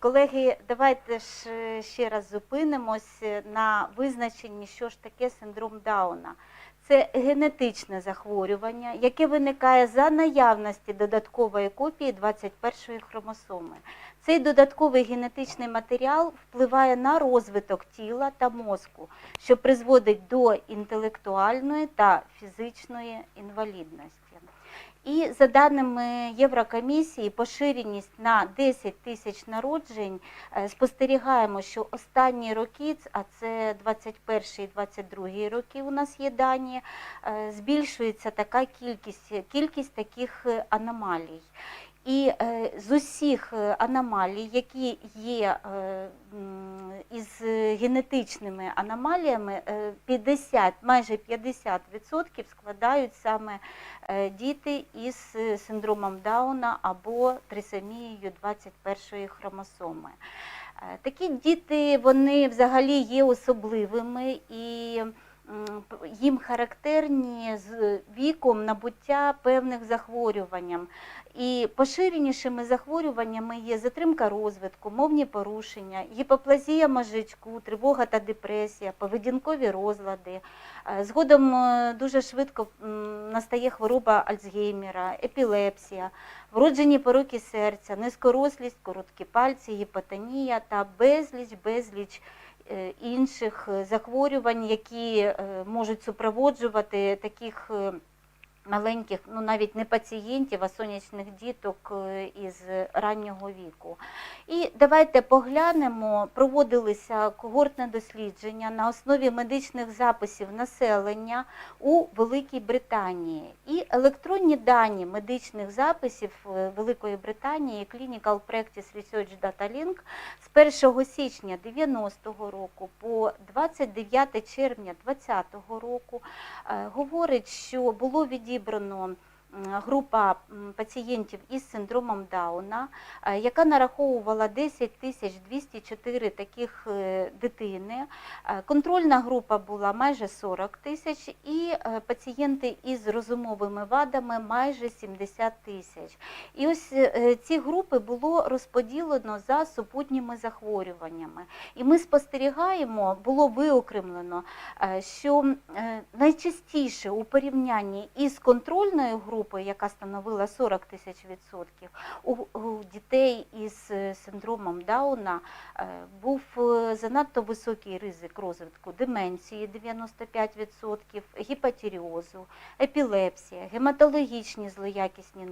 Колеги, давайте ж е, ще раз зупинимось на визначенні, що ж таке синдром Дауна. Це генетичне захворювання, яке виникає за наявності додаткової копії 21-ї хромосоми. Цей додатковий генетичний матеріал впливає на розвиток тіла та мозку, що призводить до інтелектуальної та фізичної інвалідності. І за даними Єврокомісії, поширеність на 10 тисяч народжень е, спостерігаємо, що останні роки, а це 21 і 22 роки у нас є дані, е, збільшується така кількість, кількість таких е, аномалій. І е, з усіх е, аномалій, які є е, із генетичними аномаліями, е, 50, майже 50% складають саме діти із синдромом Дауна або трисомією 21 хромосоми. Такі діти вони взагалі є особливими і їм характерні з віком набуття певних захворювань. І поширенішими захворюваннями є затримка розвитку, мовні порушення, гіпоплазія мозжечку, тривога та депресія, поведінкові розлади. Е, Згодом е, дуже швидко настає хвороба Альцгеймера, епілепсія, вроджені пороки серця, низькорослість, короткі пальці, гіпотонія та безліч безліч е, інших захворювань, які можуть супроводжувати таких. Маленьких, ну навіть не пацієнтів, а сонячних діток е, із раннього віку. І давайте поглянемо, проводилися когортне дослідження на основі медичних записів населення у Великій Британії. І електронні дані медичних записів е, Великої Британії Clinical Practice Research Data Link з 1 січня 90-го року по 29 червня 2020 року е, говорить, що було відібрано м, група пацієнтів із синдромом Дауна, е, яка нараховувала 10 тисяч 204 таких е, дитини. Е, Контрольна група була майже 40 тисяч, і пацієнти із розумовими вадами майже 70 тисяч. І ось ці групи було розподілено за супутніми захворюваннями. І ми спостерігаємо, було виокремлено, що найчастіше у порівнянні із контрольною групою, яка становила 40 тисяч відсотків, у, дітей із е, синдромом Дауна е, був е, занадто високий ризик розвитку деменції 95%, гіпотіріозу, епілепсія, гематологічні злоякісні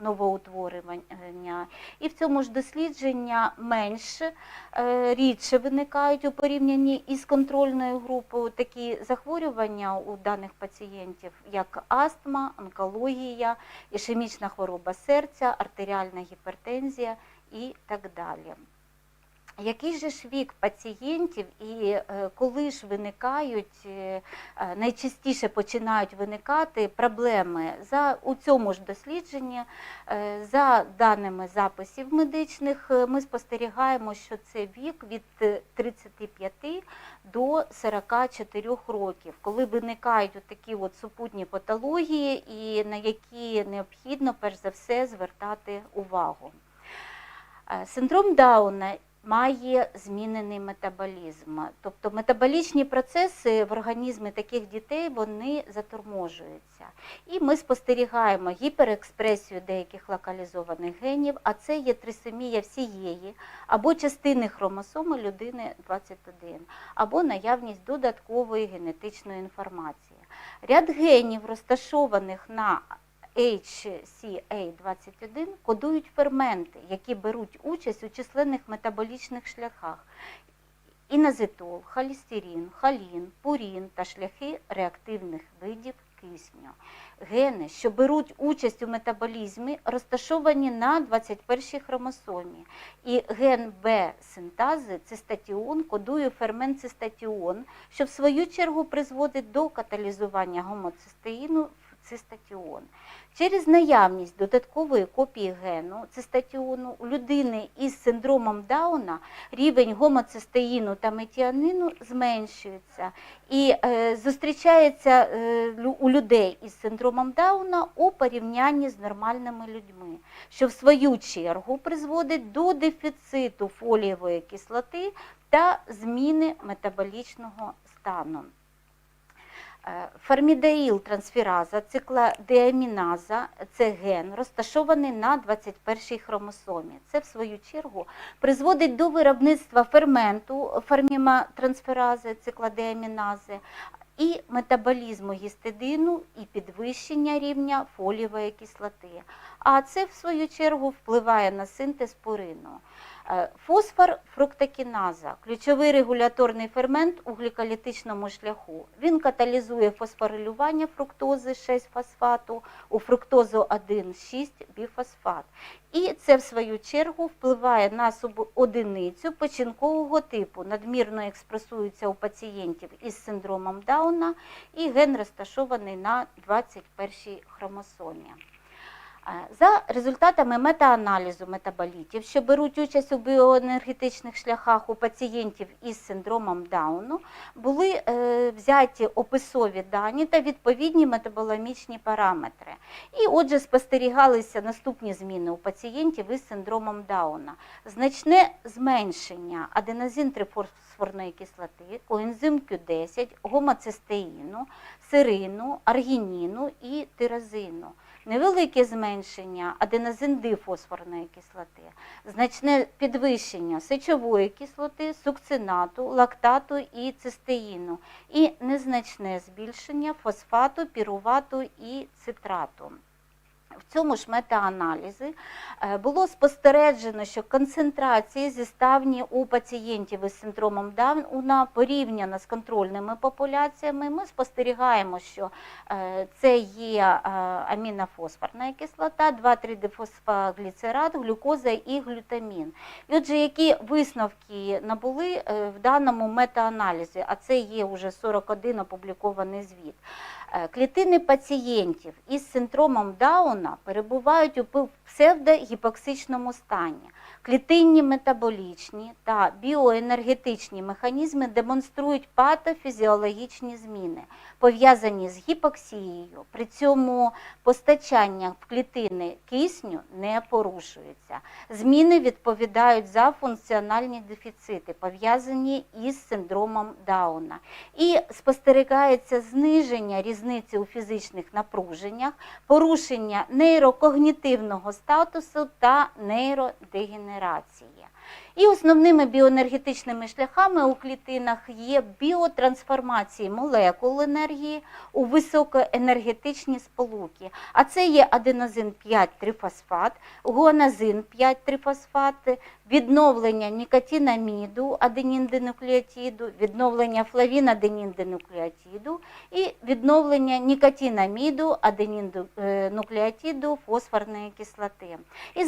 новоутворення. І в цьому ж дослідження менш е, рідше виникають у порівнянні із контрольною групою такі захворювання у даних пацієнтів, як астма, онкологія, ішемічна хвороба серця, артеріальна гіпертензія і так далі. Який же ж вік пацієнтів і е, коли ж виникають, е, е, найчастіше починають виникати проблеми за у цьому ж дослідженні, за даними записів медичних, ми спостерігаємо, що це вік від е, 35 до 44 років, коли виникають от такі от супутні патології, і на які необхідно перш за все звертати увагу. Синдром Дауна має змінений метаболізм, тобто метаболічні процеси в організмі таких дітей вони заторможуються. І ми спостерігаємо гіперекспресію деяких локалізованих генів, а це є трисомія всієї або частини хромосоми людини 21, або наявність додаткової генетичної інформації. Ряд генів, розташованих на HCA21 кодують ферменти, які беруть участь у численних метаболічних шляхах. Іназитол, холестерин, холін, пурін та шляхи реактивних видів кисню. Гени, що беруть участь у метаболізмі, розташовані на 21 хромосомі. І ген Б синтази цистатіон кодує фермент цистатіон, що в свою чергу призводить до каталізування гомоцистеїну цистатіон. Через наявність додаткової копії гену цистатіону у людини із синдромом Дауна рівень гомоцистеїну та метіанину зменшується і е, зустрічається е, у людей із синдромом Дауна у порівнянні з нормальними людьми, що в свою чергу призводить до дефіциту фолієвої кислоти та зміни метаболічного стану. Е, Формідаїл трансфераза, циклодеаміназа – це ген, розташований на 21-й хромосомі. Це, в свою чергу, призводить до виробництва ферменту форміматрансферази, циклодеамінази, і метаболізму гістидину, і підвищення рівня фолієвої кислоти. А це, в свою чергу, впливає на синтез пурину. Е, Фосфор фруктокіназа – ключовий регуляторний фермент у гліколітичному шляху. Він каталізує фосфорилювання фруктози 6-фосфату у фруктозу 1,6 біфосфат. І це, в свою чергу, впливає на субодиницю печінкового типу. Надмірно експресується у пацієнтів із синдромом Дауна і ген розташований на 21-й хромосомі. Е, За результатами метааналізу метаболітів, що беруть участь у біоенергетичних шляхах у пацієнтів із синдромом Дауну, були е, взяті описові дані та відповідні метаболомічні параметри. І отже, спостерігалися наступні зміни у пацієнтів із синдромом Дауна. Значне зменшення аденозин-трифосфорної кислоти, коензим Q10, гомоцистеїну, сирину, аргініну і тиразину невелике зменшення аденозин-дифосфорної кислоти, значне підвищення сечової кислоти, сукцинату, лактату і цистеїну, і незначне збільшення фосфату, пірувату і цитрату. В цьому ж метааналізі е, було спостережено, що концентрації зіставні у пацієнтів із синдромом Дауна порівняно з контрольними популяціями. Ми спостерігаємо, що е, це є е, амінофосфорна кислота, 2,3-дифосфогліцерат, глюкоза і глютамін. І отже, які висновки набули в даному метааналізі, а це є вже 41 опублікований звіт. Е, Клітини пацієнтів із синдромом Дауна перебувають у псевдогіпоксичному стані. Клітинні метаболічні та біоенергетичні механізми демонструють патофізіологічні зміни, пов'язані з гіпоксією. При цьому постачання в клітини кисню не порушується. Зміни відповідають за функціональні дефіцити, пов'язані із синдромом Дауна. І спостерігається зниження різниці у фізичних напруженнях, порушення нейрокогнітивного статусу та нейродегенерації генерації. І основними біоенергетичними шляхами у клітинах є біотрансформації молекул енергії у високоенергетичні сполуки. А це є аденозин 5-трифосфат, гуанозин 5-трифосфат, відновлення нікотинаміду, аденіндинуклеотиду, відновлення флавінаденіндинуклеотиду і відновлення нікотинаміду, аденіндинуклеотиду, фосфорної кислоти. І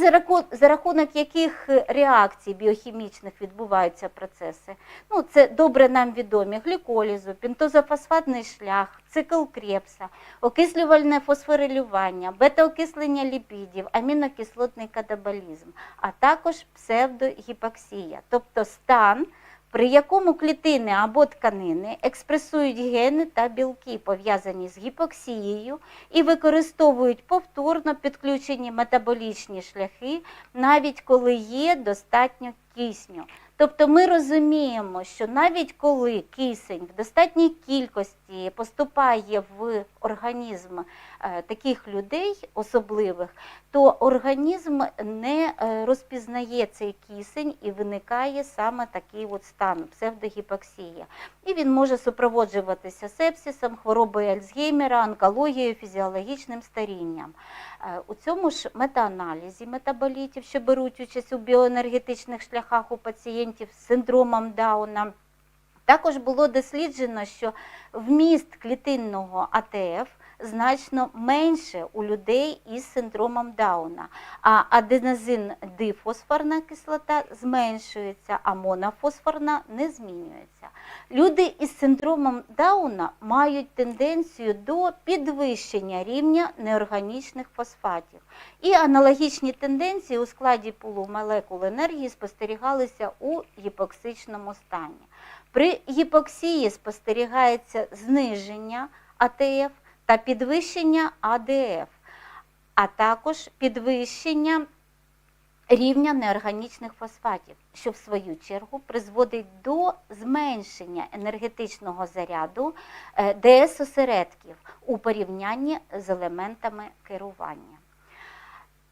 за рахунок яких реакцій біохімічних відбуваються процеси. Ну, це добре нам відомі гліколізу, пентозофосфатний шлях, цикл Крепса, окислювальне фосфорилювання, бета-окислення ліпідів, амінокислотний катаболізм, а також псевдогіпоксія, тобто стан, при якому клітини або тканини експресують гени та білки, пов'язані з гіпоксією, і використовують повторно підключені метаболічні шляхи, навіть коли є достатньо кисню. Тобто ми розуміємо, що навіть коли кисень в достатній кількості поступає в організм е, таких людей особливих, то організм не е, розпізнає цей кисень і виникає саме такий от стан псевдогіпоксія. І він може супроводжуватися сепсисом, хворобою Альцгеймера, онкологією, фізіологічним старінням. Е, У цьому ж метааналізі метаболітів, що беруть участь у біоенергетичних шляхах у пацієнтів з синдромом Дауна, також було досліджено, що вміст клітинного АТФ значно менше у людей із синдромом Дауна, а аденозин дифосфорна кислота зменшується, а монофосфорна не змінюється. Люди із синдромом Дауна мають тенденцію до підвищення рівня неорганічних фосфатів. І аналогічні тенденції у складі пулу молекул енергії спостерігалися у гіпоксичному стані. При гіпоксії спостерігається зниження АТФ та підвищення АДФ, а також підвищення рівня неорганічних фосфатів, що в свою чергу призводить до зменшення енергетичного заряду е, ДС-осередків у порівнянні з елементами керування.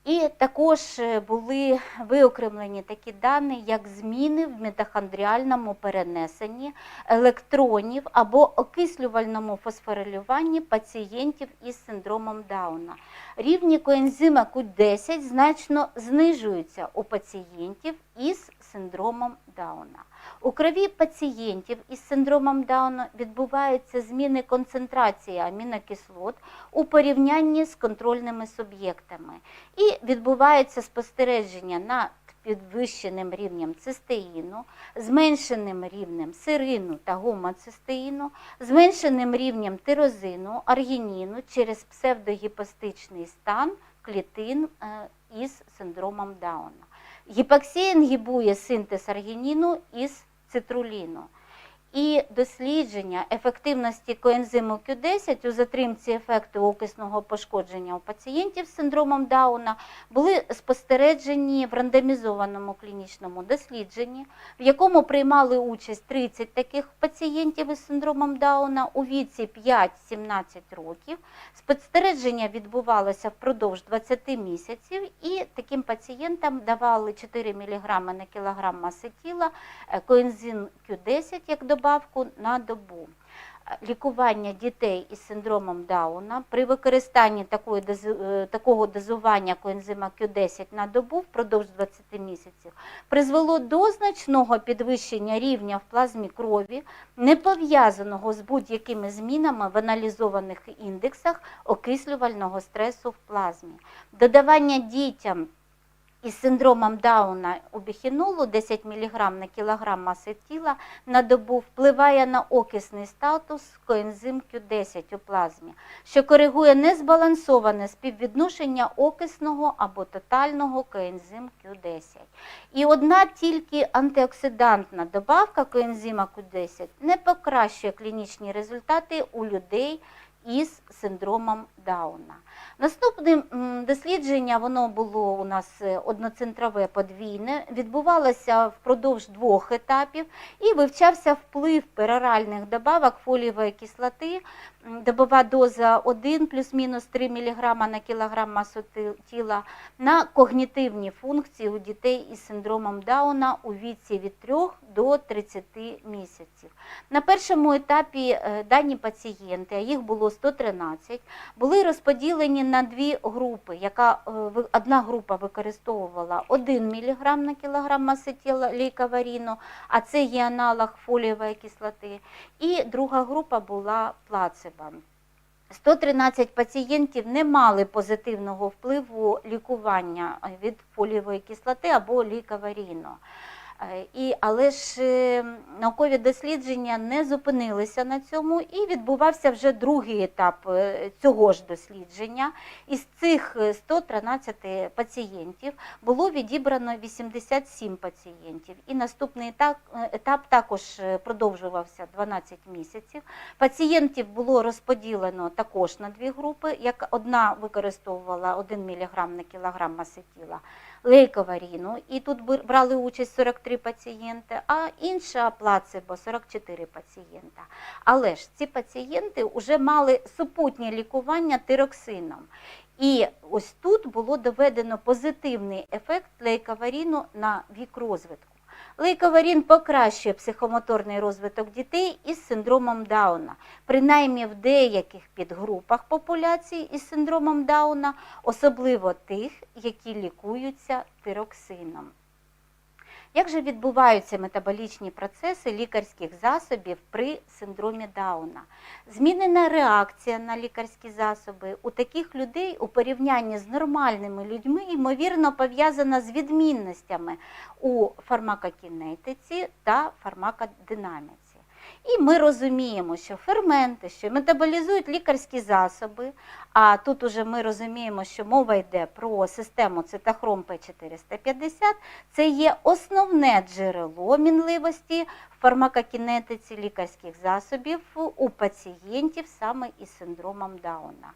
І також е, були виокремлені такі дані, як зміни в мітохондріальному перенесенні електронів або окислювальному фосфорилюванні пацієнтів із синдромом Дауна. Рівні коензима Q10 значно знижуються у пацієнтів із синдромом Дауна. У крові пацієнтів із синдромом Дауна відбуваються зміни концентрації амінокислот у порівнянні з контрольними суб'єктами. І відбувається спостереження над підвищеним рівнем цистеїну, зменшеним рівнем сирину та гомоцистеїну, зменшеним рівнем тирозину, аргініну через псевдогіпостичний стан клітин е, із синдромом Дауна. Гіпоксія інгібує синтез аргініну із цитруліну. І дослідження ефективності коензиму Q10 у затримці ефекту окисного пошкодження у пацієнтів з синдромом Дауна були спостережені в рандомізованому клінічному дослідженні, в якому приймали участь 30 таких пацієнтів із синдромом Дауна у віці 5-17 років. Спостереження відбувалося впродовж 20 місяців, і таким пацієнтам давали 4 мг на кілограм маси тіла е, коензин Q10 як добавку на добу. Е, Лікування дітей із синдромом Дауна при використанні такої е, такого дозування коензима Q10 на добу впродовж 20 місяців призвело до значного підвищення рівня в плазмі крові, не пов'язаного з будь-якими змінами в аналізованих індексах окислювального стресу в плазмі. Додавання дітям із синдромом Дауна у біхінолу 10 мг на кілограм маси тіла на добу впливає на окисний статус коензим Q10 у плазмі, що коригує незбалансоване співвідношення окисного або тотального коензим Q10. І одна тільки антиоксидантна добавка коензима Q10 не покращує клінічні результати у людей із синдромом Дауна. Наступне дослідження воно було у нас е, одноцентрове подвійне, відбувалося впродовж двох етапів і вивчався вплив пероральних добавок фолієвої кислоти. Добова доза 1 плюс-мінус 3 мг на кілограм масу тіла на когнітивні функції у дітей із синдромом Дауна у віці від 3 до 30 місяців. На першому етапі е, дані пацієнти, а їх було 113, були розподілені на дві групи. Яка е, одна група використовувала 1 мг на кілограм маси тіла лейковаріну, а це є аналог фолієвої кислоти. І друга група була плацебо. 113 пацієнтів не мали позитивного впливу лікування від фолієвої кислоти або лікаваріну. Е, І, але ж е, наукові дослідження не зупинилися на цьому, і відбувався вже другий етап е, цього ж дослідження. Із цих е, 113 пацієнтів було відібрано 87 пацієнтів. І наступний етап, етап також продовжувався 12 місяців. Пацієнтів було розподілено також на дві групи. Як одна використовувала 1 мг на кілограм маси тіла лейковаріну, і тут брали участь 43 пацієнти, а інша плацебо 44 пацієнта. Але ж ці пацієнти вже мали супутнє лікування тироксином. І ось тут було доведено позитивний ефект лейковаріну на вік розвитку. Лейковарін покращує психомоторний розвиток дітей із синдромом Дауна, принаймні в деяких підгрупах популяції із синдромом Дауна, особливо тих, які лікуються тироксином. Як же відбуваються метаболічні процеси лікарських засобів при синдромі Дауна? Змінена реакція на лікарські засоби у таких людей у порівнянні з нормальними людьми ймовірно пов'язана з відмінностями у фармакокінетиці та фармакодинаміці. І ми розуміємо, що ферменти, що метаболізують лікарські засоби, а тут уже ми розуміємо, що мова йде про систему цитохром П450, це є основне джерело мінливості в фармакокінетиці лікарських засобів у пацієнтів саме із синдромом Дауна.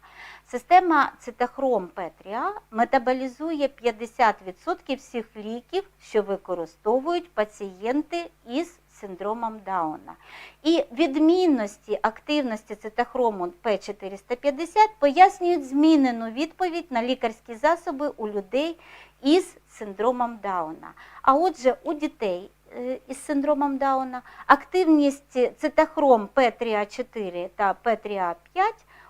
Система цитохром П3А метаболізує 50% всіх ліків, що використовують пацієнти із синдромом Дауна. І відмінності активності цитохрому П450 пояснюють змінену відповідь на лікарські засоби у людей із синдромом Дауна. А отже, у дітей е, із синдромом Дауна активність цитохром П3А4 та П3А5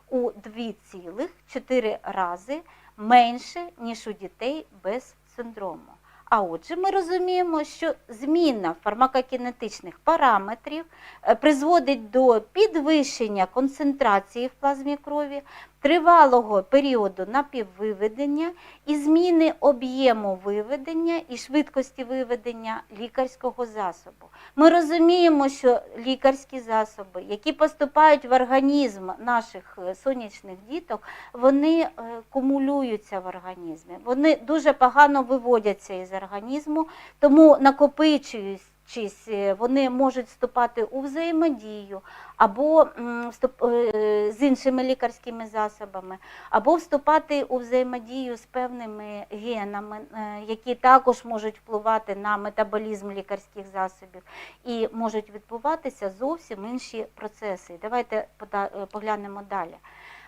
у 2,4 рази менше, ніж у дітей без синдрому. А отже, ми розуміємо, що зміна фармакокінетичних параметрів е, призводить до підвищення концентрації в плазмі крові, тривалого періоду напіввиведення і зміни об'єму виведення і швидкості виведення лікарського засобу. Ми розуміємо, що лікарські засоби, які поступають в організм наших е, сонячних діток, вони е, кумулюються в організмі. Вони дуже погано виводяться із організму, тому накопичуючись, е, вони можуть вступати у взаємодію або е, з іншими лікарськими засобами, або вступати у взаємодію з певними генами, е, які також можуть впливати на метаболізм лікарських засобів і можуть відбуватися зовсім інші процеси. Давайте поглянемо далі.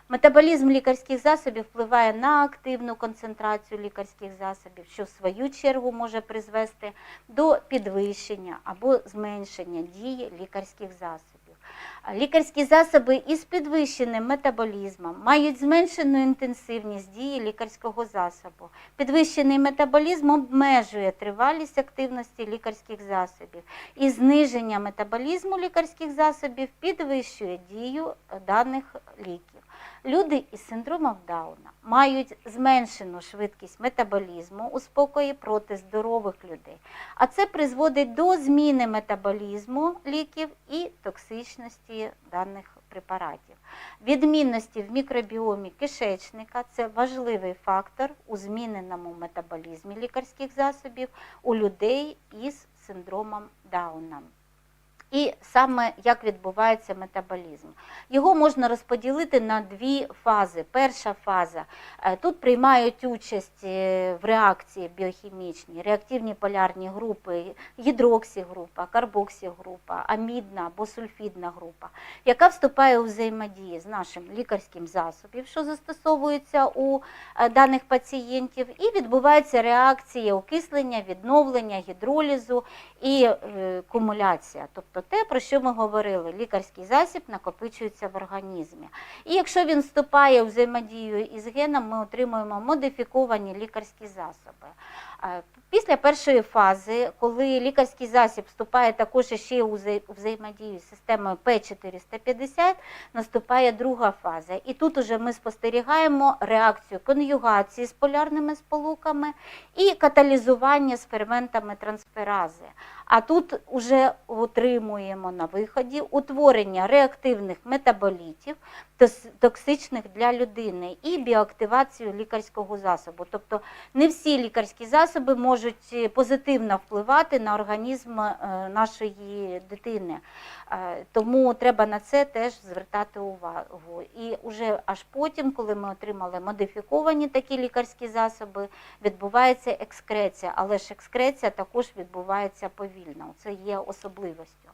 Метаболізм лікарських засобів впливає на активну концентрацію лікарських засобів, що в свою чергу може призвести до підвищення або зменшення дії лікарських засобів. Лікарські засоби із підвищеним метаболізмом мають зменшену інтенсивність дії лікарського засобу. Підвищений метаболізм обмежує тривалість активності лікарських засобів, і зниження метаболізму лікарських засобів підвищує дію даних ліків. Люди із синдромом Дауна мають зменшену швидкість метаболізму у спокої проти здорових людей, а це призводить до зміни метаболізму ліків і токсичності даних препаратів. Відмінності в мікробіомі кишечника це важливий фактор у зміненому метаболізмі лікарських засобів у людей із синдромом Дауна. І саме як відбувається метаболізм. Його можна розподілити на дві фази. Перша фаза е, тут приймають участь е, в реакції біохімічні, реактивні полярні групи, гідроксігрупа, карбоксігрупа, амідна або сульфідна група, яка вступає у взаємодії з нашим лікарським засобом, що застосовується у е, даних пацієнтів, і відбувається реакція окислення, відновлення, гідролізу і кумуляція. Тобто те, про що ми говорили, лікарський засіб накопичується в організмі. І якщо він вступає у взаємодію із геном, ми отримуємо модифіковані лікарські засоби. Після першої фази, коли лікарський засіб вступає також ще у взаємодію з системою П450, наступає друга фаза. І тут уже ми спостерігаємо реакцію конюгації з полярними сполуками і каталізування з ферментами трансферази. А тут вже отримуємо на виході утворення реактивних метаболітів, токсичних для людини, і біоактивацію лікарського засобу. Тобто не всі лікарські засоби можуть е, позитивно впливати на організм е, нашої дитини. Е, Тому треба на це теж звертати увагу. І вже аж потім, коли ми отримали модифіковані такі лікарські засоби, відбувається екскреція, але ж екскреція також відбувається повільно. Це є особливістю.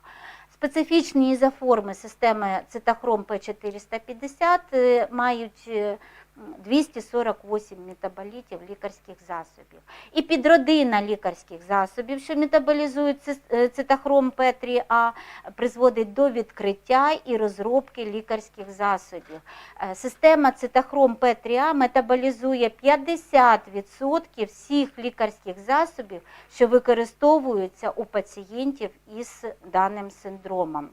Специфічні ізоформи системи цитохром П450 е, мають 248 метаболітів лікарських засобів. І підродина лікарських засобів, що метаболізують е, цитохром П3А, призводить до відкриття і розробки лікарських засобів. Е, Система цитохром П3А метаболізує 50% всіх лікарських засобів, що використовуються у пацієнтів із даним синдромом.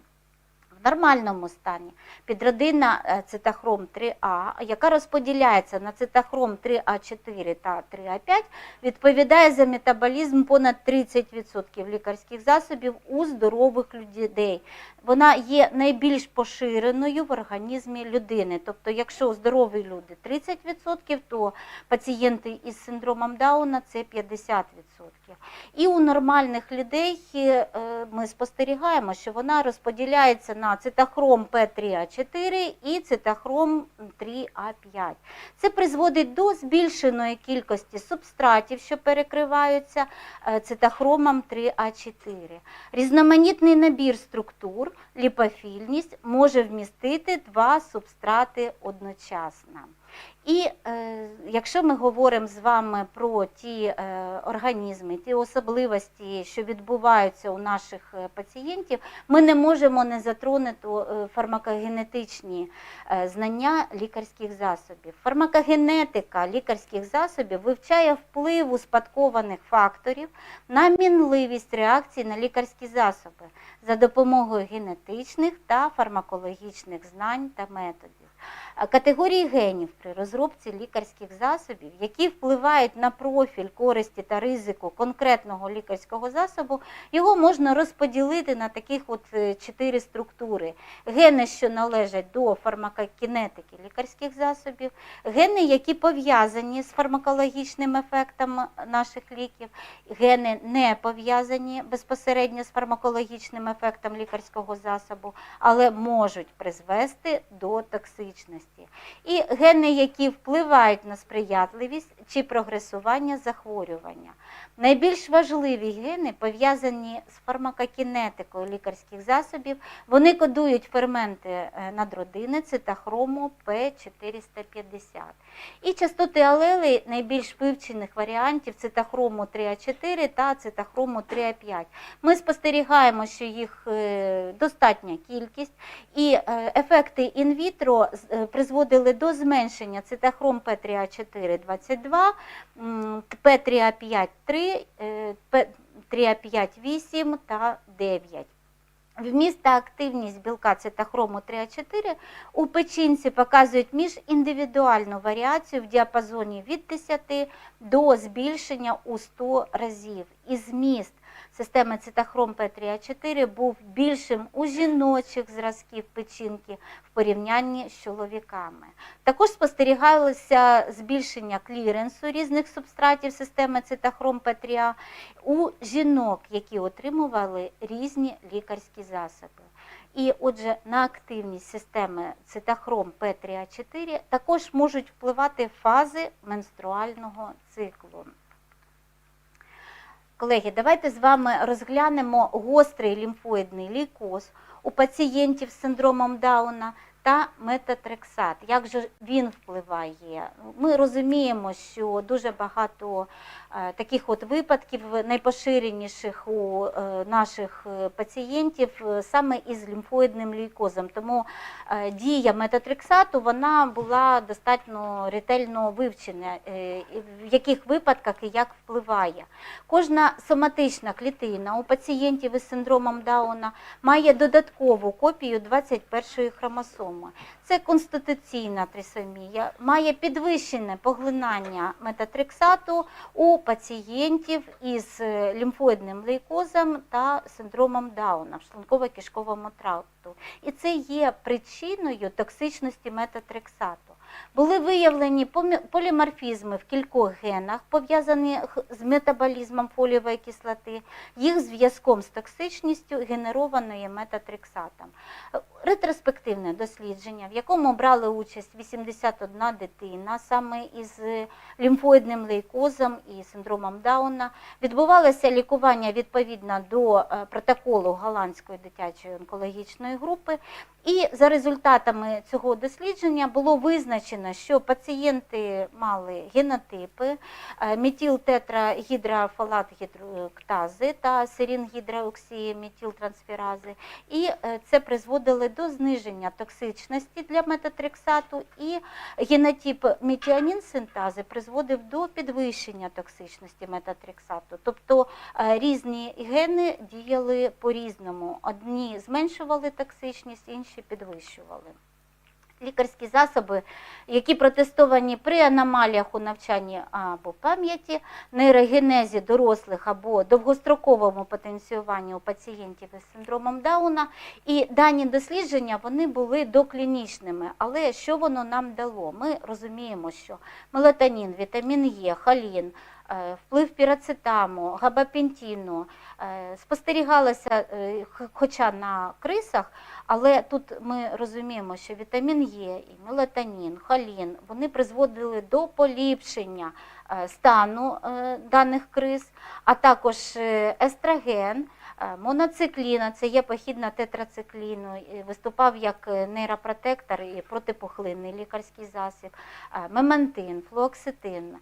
В нормальному стані підродина е, цитохром 3А, яка розподіляється на цитохром 3А4 та 3А5, відповідає за метаболізм понад 30% лікарських засобів у здорових людей. Вона є найбільш поширеною в організмі людини. Тобто, якщо здорові люди 30%, то пацієнти із синдромом Дауна це 50%. І у нормальних людей е, ми спостерігаємо, що вона розподіляється на цитохром П3А4 і цитохром 3А5. Це призводить до збільшеної кількості субстратів, що перекриваються е, цитохромом 3А4. Різноманітний набір структур, ліпофільність може вмістити два субстрати одночасно. І е, якщо ми говоримо з вами про ті е, організми, ті особливості, що відбуваються у наших е, пацієнтів, ми не можемо не затронути е, фармакогенетичні е, знання лікарських засобів. Фармакогенетика лікарських засобів вивчає вплив успадкованих факторів на мінливість реакцій на лікарські засоби за допомогою генетичних та фармакологічних знань та методів. А Категорії генів при розробці лікарських засобів, які впливають на профіль користі та ризику конкретного лікарського засобу, його можна розподілити на таких от е, чотири структури: гени, що належать до фармакокінетики лікарських засобів, гени, які пов'язані з фармакологічним ефектом наших ліків, гени не пов'язані безпосередньо з фармакологічним ефектом лікарського засобу, але можуть призвести до токсичності. І гени, які впливають на сприятливість чи прогресування захворювання. Найбільш важливі гени пов'язані з фармакокінетикою лікарських засобів. Вони кодують ферменти е, надродини цитохрому П450. І частоти алелей найбільш вивчених варіантів цитохрому 3А4 та цитохрому 3А5. Ми спостерігаємо, що їх е, достатня кількість, і е, ефекти інвітро призводили до зменшення цитохром П3А4 22, м, П3А5 3, е, П3А5 8 та 9. Вміст та активність білка цитохрому 3А4 у печінці показують міжіндивідуальну варіацію в діапазоні від 10 до збільшення у 100 разів. І зміст системи цитохром П3А4 був більшим у жіночих зразків печінки в порівнянні з чоловіками. Також спостерігалося збільшення кліренсу різних субстратів системи цитохром П3А у жінок, які отримували різні лікарські засоби. І отже, на активність системи цитохром П3А4 також можуть впливати фази менструального циклу. Колеги, давайте з вами розглянемо гострий лімфоїдний лікоз у пацієнтів з синдромом Дауна та метатрексат. Як же він впливає? Ми розуміємо, що дуже багато е, таких от випадків, найпоширеніших у е, наших е, пацієнтів саме із лімфоїдним лейкозом. Тому дія метатрексату вона була достатньо ретельно вивчена, в яких випадках і як впливає. Кожна соматична клітина у пацієнтів із синдромом Дауна має додаткову копію 21-ї хромосоми. Це конституційна трисомія, має підвищене поглинання метатрексату у пацієнтів із е, лімфоїдним лейкозом та синдромом Дауна в шлунково-кишковому тракту. І це є причиною токсичності метатрексату. Були виявлені поліморфізми в кількох генах, пов'язаних з метаболізмом фолієвої кислоти, їх зв'язком з токсичністю генерованої метатрексатом. Ретроспективне дослідження, в якому брали участь 81 дитина саме із лімфоїдним лейкозом і синдромом Дауна, відбувалося лікування відповідно до е, протоколу Голландської дитячої онкологічної групи. І за результатами цього дослідження було визначено визначено, що пацієнти мали генотипи е, та серінгідрооксії метилтрансферази, і е, це призводило до зниження токсичності для метатрексату, і генотип метіанін синтази призводив до підвищення токсичності метатрексату. Тобто е, різні гени діяли по-різному. Одні зменшували токсичність, інші підвищували. Лікарські засоби, які протестовані при аномаліях у навчанні або пам'яті, нейрогенезі дорослих або довгостроковому потенціюванні у пацієнтів із синдромом Дауна. І дані дослідження вони були доклінічними. Але що воно нам дало? Ми розуміємо, що мелатонін, вітамін Е, холін, вплив пірацетаму, габапентіну е, спостерігалося, е, хоча на крисах, але тут ми розуміємо, що вітамін Е, і мелатонін, холін, вони призводили до поліпшення е, стану е, даних криз, а також е, естроген, е, моноцикліна, це є похідна тетрацикліну, виступав як е, нейропротектор і протипухлинний лікарський засіб, е, мемантин, флуоксетин,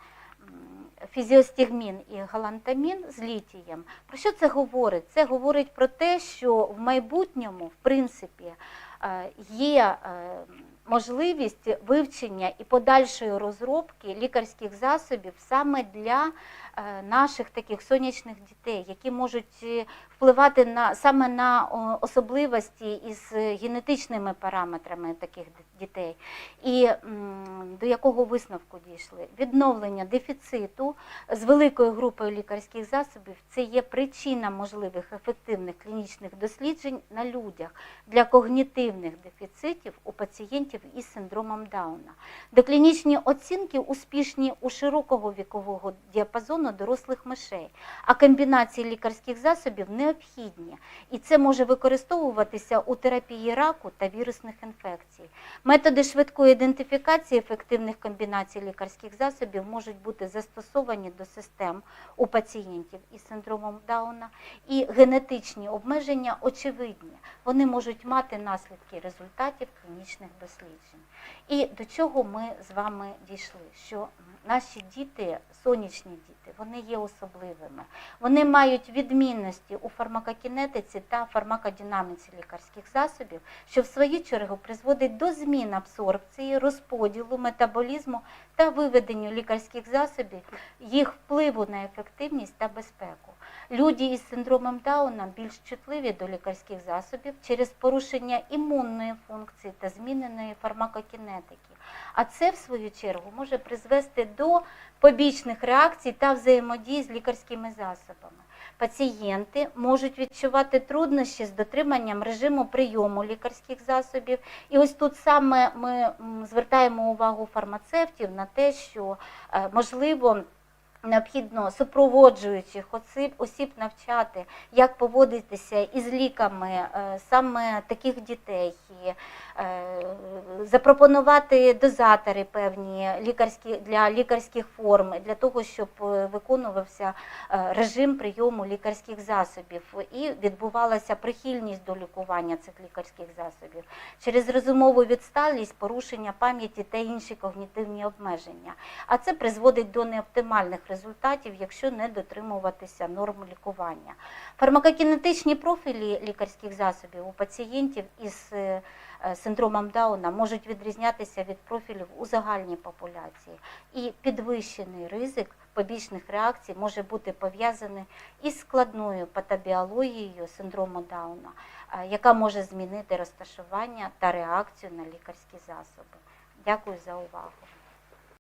фізіостігмін і галантамін з літієм. Про що це говорить? Це говорить про те, що в майбутньому, в принципі, е, є е, можливість вивчення і подальшої розробки лікарських засобів саме для наших таких сонячних дітей, які можуть е, впливати на саме на особливості із е, генетичними параметрами таких дітей. І до якого висновку дійшли? Відновлення дефіциту з великою групою лікарських засобів це є причина можливих ефективних клінічних досліджень на людях для когнітивних дефіцитів у пацієнтів із синдромом Дауна. Доклінічні оцінки успішні у широкого вікового діапазону дорослих мишей, а комбінації лікарських засобів необхідні, і це може використовуватися у терапії раку та вірусних інфекцій. Методи швидкої ідентифікації ефективних комбінацій лікарських засобів можуть бути застосовані до систем у пацієнтів із синдромом Дауна, і генетичні обмеження очевидні. Вони можуть мати наслідки результатів клінічних досліджень. І до чого ми з вами дійшли? Що наші діти, сонячні діти, вони є особливими. Вони мають відмінності у фармакокінетиці та фармакодинаміці лікарських засобів, що в свою чергу призводить до змін абсорбції, розподілу, метаболізму та виведенню лікарських засобів, їх впливу на ефективність та безпеку. Люди із синдромом Дауна більш чутливі до лікарських засобів через порушення імунної функції та зміненої фармакокінетики. А це, в свою чергу, може призвести до побічних реакцій та взаємодії з лікарськими засобами. Пацієнти можуть відчувати труднощі з дотриманням режиму прийому лікарських засобів. І ось тут саме ми звертаємо увагу фармацевтів на те, що е, можливо. Необхідно супроводжуючих осіб, осіб навчати, як поводитися із ліками е, саме таких дітей, е, запропонувати дозатори певні лікарські для лікарських форм, для того, щоб е, виконувався режим прийому лікарських засобів. І відбувалася прихильність до лікування цих лікарських засобів. Через розумову відсталість, порушення пам'яті та інші когнітивні обмеження. А це призводить до неоптимальних результатів, якщо не дотримуватися норм лікування. Фармакокінетичні профілі лікарських засобів у пацієнтів із е, е, синдромом Дауна можуть відрізнятися від профілів у загальній популяції. І підвищений ризик побічних реакцій може бути пов'язаний із складною патобіологією синдрому Дауна, е, яка може змінити розташування та реакцію на лікарські засоби. Дякую за увагу.